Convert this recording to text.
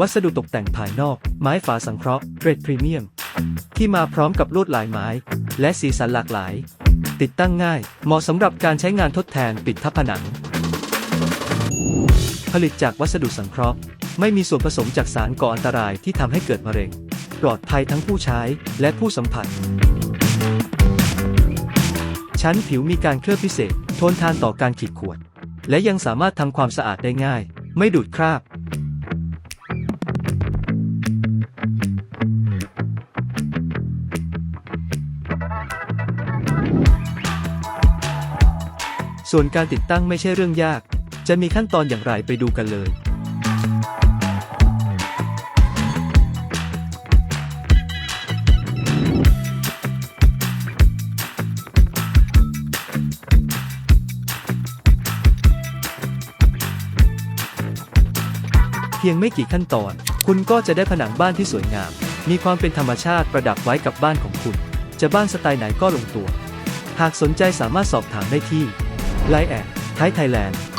วัสดุตกแต่งภายนอก ไม้ฝาสังเคราะห์เกรดพรีเมียม ที่มาพร้อมกับลวดลายไม้ และสีสันหลากหลาย ติดตั้งง่าย เหมาะสำหรับการใช้งานทดแทนปิดทับผนัง ผลิตจากวัสดุสังเคราะห์ ไม่มีส่วนผสมจากสารก่ออันตรายที่ทำให้เกิดมะเร็ง ปลอดภัยทั้งผู้ใช้และผู้สัมผัส ชั้นผิวมีการเคลือบพิเศษ ทนทานต่อการขีดข่วนและยังสามารถทำความสะอาดได้ง่าย ไม่ดูดคราบ ส่วนการติดตั้งไม่ใช่เรื่องยาก จะมีขั้นตอนอย่างไรไปดูกันเลย เพียงไม่กี่ขั้นตอน คุณก็จะได้ผนังบ้านที่สวยงาม มีความเป็นธรรมชาติประดับไว้กับบ้านของคุณ จะบ้านสไตล์ไหนก็ลงตัว หากสนใจสามารถสอบถามได้ที่ Line แอดไทยไทยแลนด์